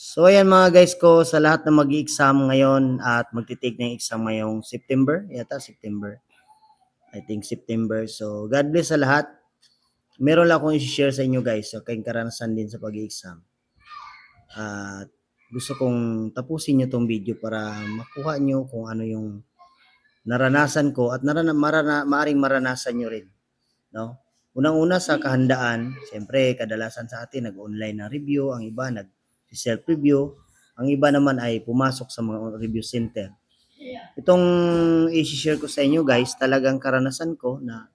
So ayan mga guys ko, sa lahat na mag-exam ngayon at magti-take ng exam ngayong September, yata September. I think September. So God bless sa lahat. Meron lang akong i-share sa inyo guys, so kayong karanasan din sa pag-exam. At gusto kong tapusin nyo tong video para makuha nyo kung ano yung naranasan ko at narana, marana, maaring maranasan nyo rin. No? Unang-una sa kahandaan, siyempre kadalasan sa atin nag-online na review, ang iba nag self-review, ang iba naman ay pumasok sa mga review center. Itong i-share ko sa inyo guys, talagang karanasan ko na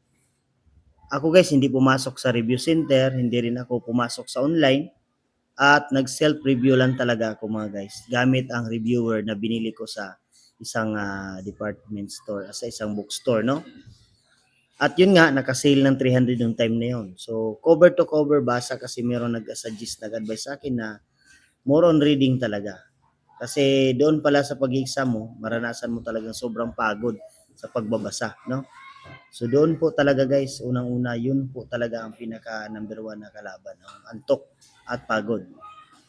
ako guys hindi pumasok sa review center, hindi rin ako pumasok sa online at nag-self-review lang talaga ako mga guys gamit ang reviewer na binili ko sa isang uh, department store, sa isang bookstore, no? At yun nga, naka-sale ng 300 yung time na yun. So, cover to cover basa kasi meron nag-suggest, nag-advise sa akin na more on reading talaga. Kasi doon pala sa pag-exam mo, maranasan mo talagang sobrang pagod sa pagbabasa, no? So doon po talaga guys, unang-una, yun po talaga ang pinaka number one na kalaban, ang antok at pagod.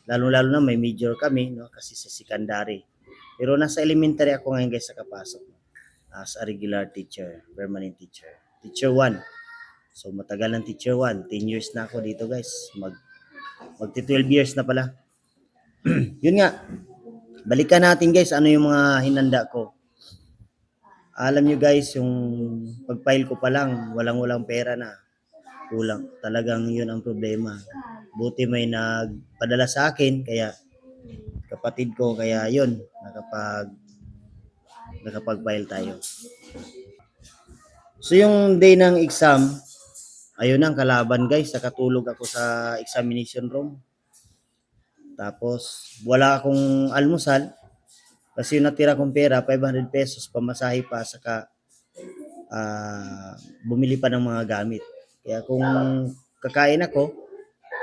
Lalo-lalo na may major kami, no? Kasi sa secondary. Pero nasa elementary ako ngayon guys sa kapasok as a regular teacher, permanent teacher. Teacher 1. So matagal ng teacher 1, 10 years na ako dito guys. Mag magti 12 years na pala. yun nga, balikan natin guys, ano yung mga hinanda ko. Alam nyo guys, yung pag-file ko pa lang, walang-walang pera na. Kulang. Talagang yun ang problema. Buti may nagpadala sa akin, kaya kapatid ko, kaya yun, nakapag nakapag-file tayo. So yung day ng exam, ayun ang kalaban guys, nakatulog ako sa examination room. Tapos, wala akong almusal. Kasi yung natira kong pera, 500 pesos, pamasahe pa, saka uh, bumili pa ng mga gamit. Kaya kung kakain ako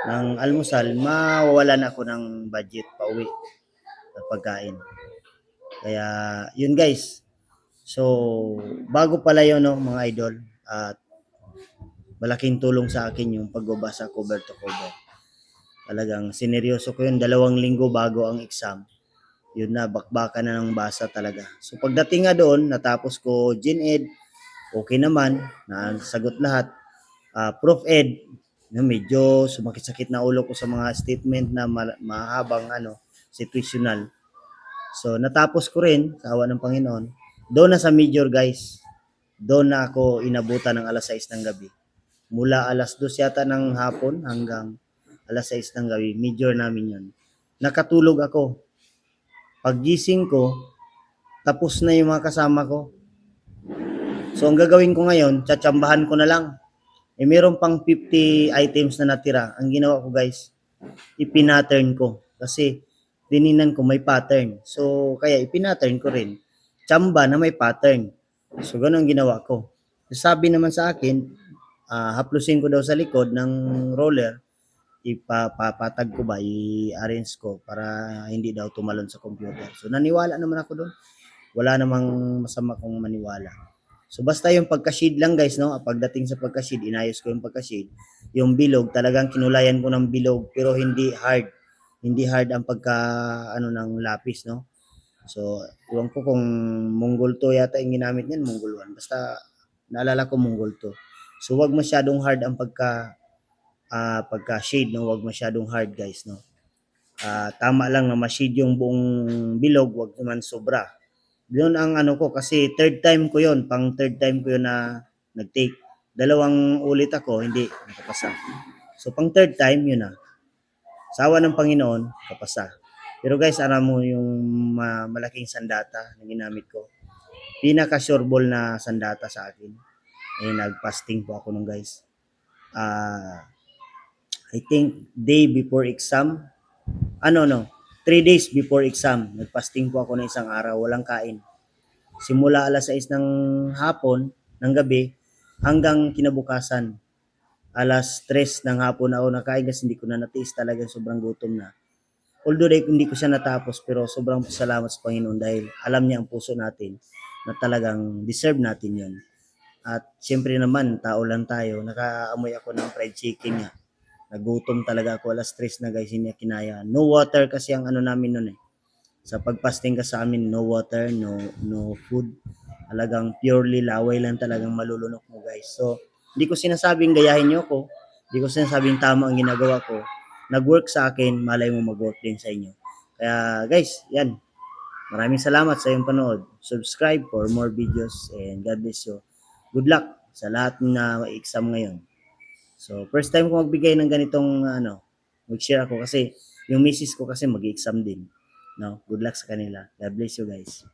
ng almusal, mawawalan ako ng budget pa uwi na pagkain. Kaya, yun guys. So, bago pala yun, no, mga idol, at malaking tulong sa akin yung pagbabasa cover to cover. Talagang sineryoso ko yun. Dalawang linggo bago ang exam. Yun na, bakbaka na ng basa talaga. So pagdating nga doon, natapos ko Gen Ed, okay naman, nasagot lahat. Uh, Prof Ed, no, medyo sumakit-sakit na ulo ko sa mga statement na ma- mahabang ano, situational. So natapos ko rin sa awa ng Panginoon. Doon na sa major guys. Doon na ako inabutan ng alas 6 ng gabi. Mula alas 2 yata ng hapon hanggang alas 6 ng gabi, major namin yon. Nakatulog ako. Paggising ko, tapos na yung mga kasama ko. So ang gagawin ko ngayon, tsatsambahan ko na lang. Eh meron pang 50 items na natira. Ang ginawa ko guys, ipinattern ko. Kasi dininan ko may pattern. So kaya ipinattern ko rin. Tsamba na may pattern. So ganun ang ginawa ko. Sabi naman sa akin, uh, haplusin ko daw sa likod ng roller ipapatag ko ba, i-arrange ko para hindi daw tumalon sa computer. So naniwala naman ako doon. Wala namang masama kung maniwala. So basta yung pagka-shade lang guys, no? Pagdating sa pagka-shade, inayos ko yung pagka-shade. Yung bilog, talagang kinulayan ko ng bilog pero hindi hard. Hindi hard ang pagka ano ng lapis, no? So, iwan ko kung Mongol to yata yung ginamit niyan, Mongol 1. Basta naalala ko Mongol to. So, wag masyadong hard ang pagka uh, pagka-shade, no? Huwag masyadong hard, guys, no? Uh, tama lang na ma-shade yung buong bilog, wag naman sobra. Yun ang ano ko, kasi third time ko yon pang third time ko yun na nag-take. Dalawang ulit ako, hindi, nakapasa. So, pang third time, yun na. Sawa ng Panginoon, kapasa. Pero guys, alam mo yung uh, malaking sandata na ginamit ko. Pinaka-sure ball na sandata sa akin. Eh, nag-fasting po ako nung guys. Ah, uh, I think day before exam. Ano no, three days before exam. Nagpasting po ako ng isang araw, walang kain. Simula alas 6 ng hapon, ng gabi, hanggang kinabukasan. Alas 3 ng hapon ako nakain kasi hindi ko na natiis talaga sobrang gutom na. Although hindi ko siya natapos pero sobrang salamat sa Panginoon dahil alam niya ang puso natin na talagang deserve natin yon. At siyempre naman, tao lang tayo, nakaamoy ako ng fried chicken niya Nagutom talaga ako alas 3 na guys, hindi kinaya. No water kasi ang ano namin noon eh. Sa pagpasting ka sa amin, no water, no no food. Talagang purely laway lang talagang malulunok mo guys. So, hindi ko sinasabing gayahin niyo ako. Hindi ko sinasabing tama ang ginagawa ko. Nag-work sa akin, malay mo mag-work din sa inyo. Kaya guys, yan. Maraming salamat sa iyong panood. Subscribe for more videos and God bless you. Good luck sa lahat na exam ngayon. So, first time ko magbigay ng ganitong ano, mag-share ako kasi yung misis ko kasi mag-exam din. No? Good luck sa kanila. God bless you guys.